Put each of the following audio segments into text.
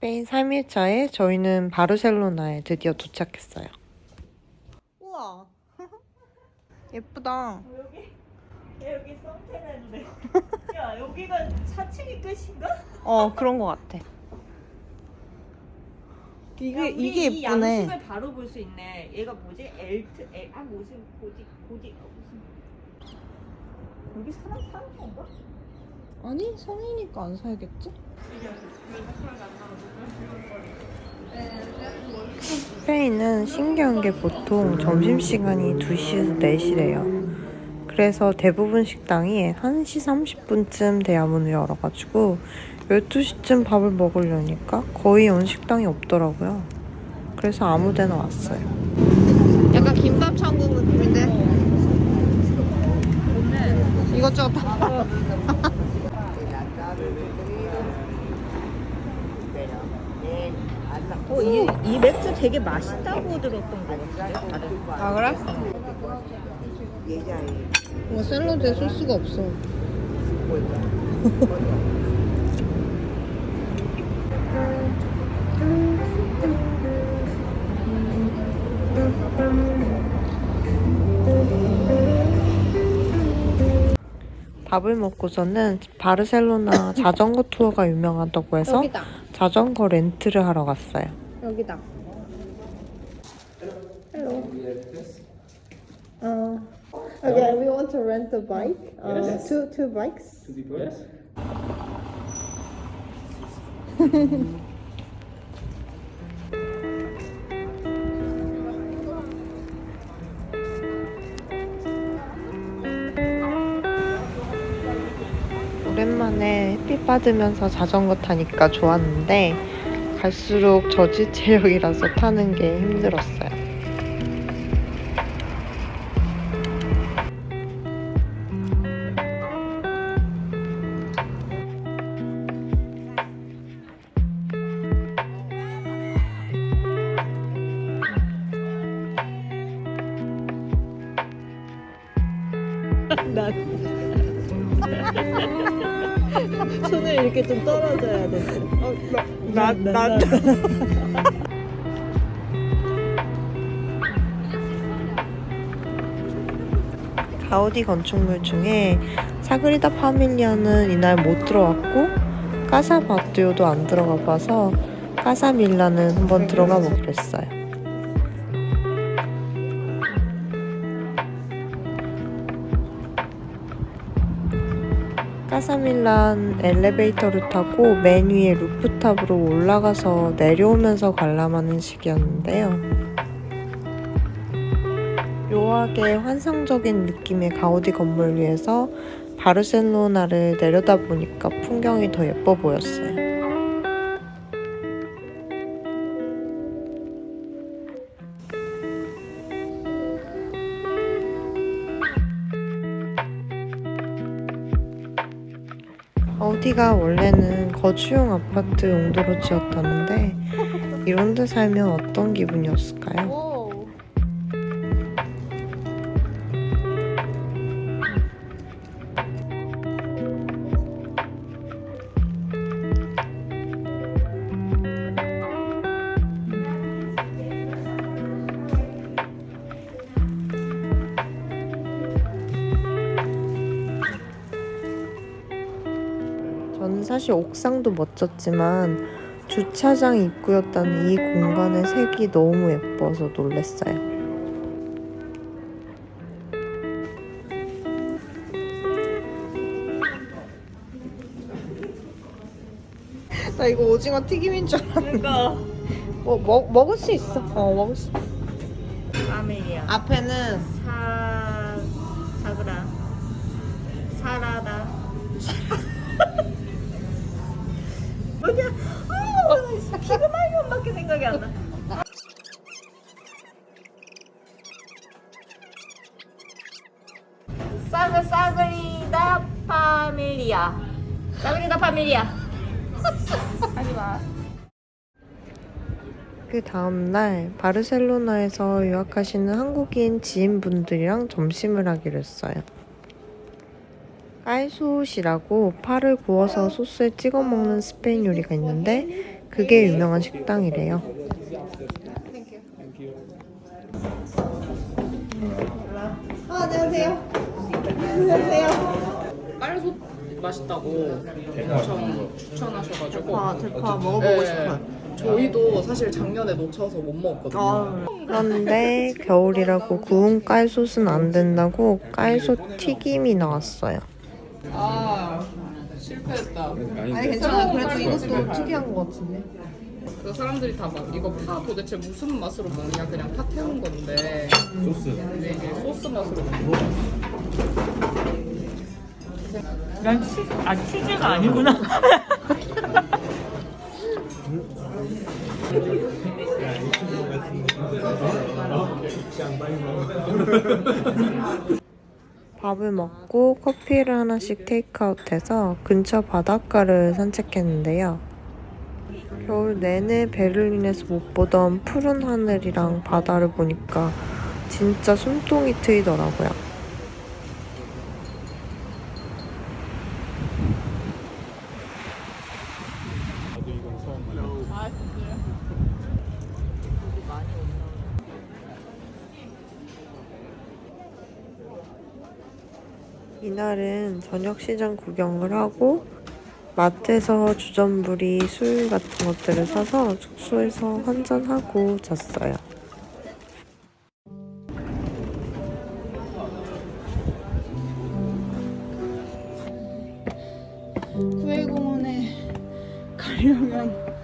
스페인 3일차에 저희는 바르셀로나에 드디어 도착했어요. 우와. 예쁘다. 여기 야, 여기 돼. 야 여기가 사층이 끝인가? 어, 그런 것 같아. 이게, 야, 우리 이게 이 예쁘네. 양식을 바로 볼 수 있네. 얘가 뭐지? 엘트 엘, 아 무슨 고디 고디 어, 무슨 여기 사람 사는 건가? 아니, 성이니까 안 사야겠지? 스페인은 신기한 게 보통 점심시간이 2시에서 4시래요. 그래서 대부분 식당이 1시 30분쯤 돼야 문을 열어가지고 12시쯤 밥을 먹으려니까 거의 온 식당이 없더라고요. 그래서 아무 데나 왔어요. 약간 김밥 천국 느낌인데? 이것저것 다 어, 이, 이 맥주 되게 맛있다고 들었던 거 같아요. 다들. 아 그래? 와 샐러드에 소스가 없어. 밥을 먹고서는 바르셀로나 자전거 투어가 유명하다고 해서 여기다. 자전거 렌트를 하러 갔어요. 여기다. Hello. Uh, okay, we want to rent a bike. Uh, two two bikes. 오랜만에 햇빛 받으면서 자전거 타니까 좋았는데 갈수록 저지 체력이라서 타는 게 힘들었어요. 손을 이렇게 좀 떨어져야 돼. 나, 나, 가우디 건축물 중에 사그리다 파밀리아는 이날 못 들어왔고 까사 바띠오도 안 들어가 봐서 까사 밀라는 한번 들어가 보기로 했어요. 까사밀란 엘리베이터를 타고 맨 위에 루프탑으로 올라가서 내려오면서 관람하는 식이었는데요. 묘하게 환상적인 느낌의 가우디 건물 위에서 바르셀로나를 내려다보니까 풍경이 더 예뻐 보였어요. 어디가 원래는 거주용 아파트 용도로 지었다는데 이런 데 살면 어떤 기분이었을까요? 사실 옥상도 멋졌지만 주차장 입구였다는 이 공간의 색이 너무 예뻐서 놀랐어요. 나 이거 오징어 튀김인 줄 알았는데 그러니까 뭐, 먹, 먹을 수 있어 어 먹을 수 있어 아메리아. 앞에는 사 생각이 안 나. 사그 사그리다 파밀리아. 사그리다 파밀리아. 하지 마. 그 다음날 바르셀로나에서 유학하시는 한국인 지인분들이랑 점심을 하기로 했어요. 깔소옷이라고 파를 구워서 소스에 찍어 먹는 스페인 요리가 있는데 그게 유명한 식당이래요. 어, 안녕하세요. 안녕하세요. 빨소 맛있다고 엄청 추천하셔가지고 아, 대파 먹어보고 네, 싶어요. 저희도 사실 작년에 놓쳐서 못 먹었거든요 아, 그런데 겨울이라고 구운 깔솥은 안 된다고 깔솥 튀김이 나왔어요. 아 실패했다. 아니 괜찮아. 그래도 이것도 특이한 것 같은데. 그 사람들이 다 막 이거 파 도대체 무슨 맛으로 먹냐 그냥 파 태운 건데. 소스. 근데 이게 소스 맛으로 먹는 거야. 난 치, 아 치즈가 아니구나. 밥을 먹고 커피를 하나씩 테이크아웃해서 근처 바닷가를 산책했는데요. 겨울 내내 베를린에서 못 보던 푸른 하늘이랑 바다를 보니까 진짜 숨통이 트이더라고요. 이날은 저녁 시장 구경을 하고 마트에서 주전부리, 술 같은 것들을 사서 숙소에서 한잔하고 잤어요. 구해공원에 가려면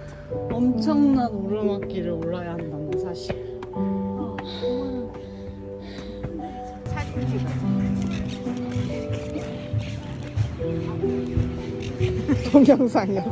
엄청난 오르막길을 올라야 한다는 사실. 동 영상이요.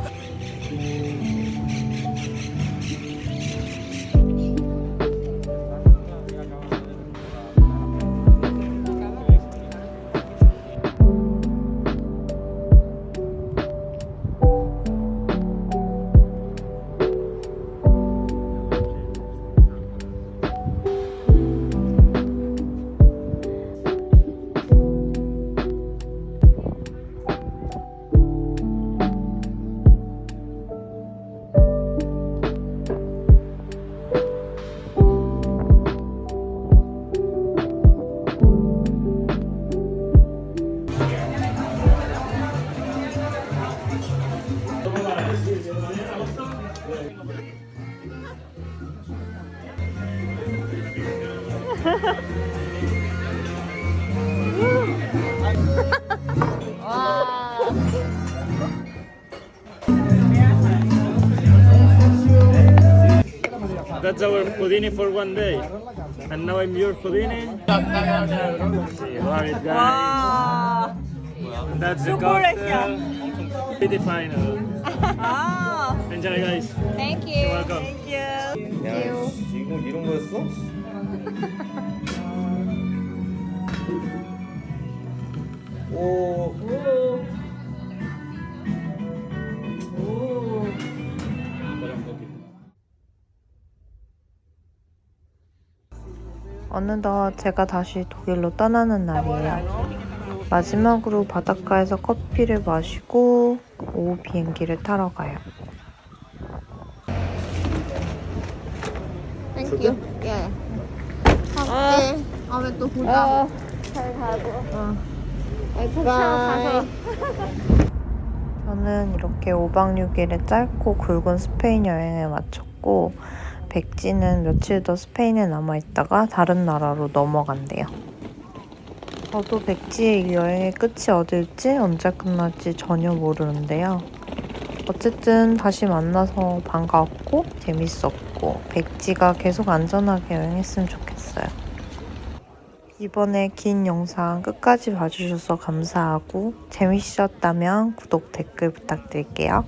That's our Houdini for one day. And now I'm your Houdini. Alright guys. Wow. That's the cocktail. Pretty final. 아. Enjoy guys. Thank you. You're welcome. Thank you. 야, 씨, 이거 이런 거였어? 오, 어느덧 제가 다시 독일로 떠나는 날이에요. 마지막으로 바닷가에서 커피를 마시고 오후 비행기를 타러 가요. Thank you. 예. 갈게. 아, 왜또 보자. 잘 가고. 어. 바이. 저는 이렇게 5박 6일의 짧고 굵은 스페인 여행을 마쳤고 백지는 며칠 더 스페인에 남아 있다가 다른 나라로 넘어간대요. 저도 백지의 이 여행의 끝이 어딜지 언제 끝날지 전혀 모르는데요. 어쨌든 다시 만나서 반가웠고 재밌었고 백지가 계속 안전하게 여행했으면 좋겠어요. 이번에 긴 영상 끝까지 봐주셔서 감사하고 재밌으셨다면 구독, 댓글 부탁드릴게요.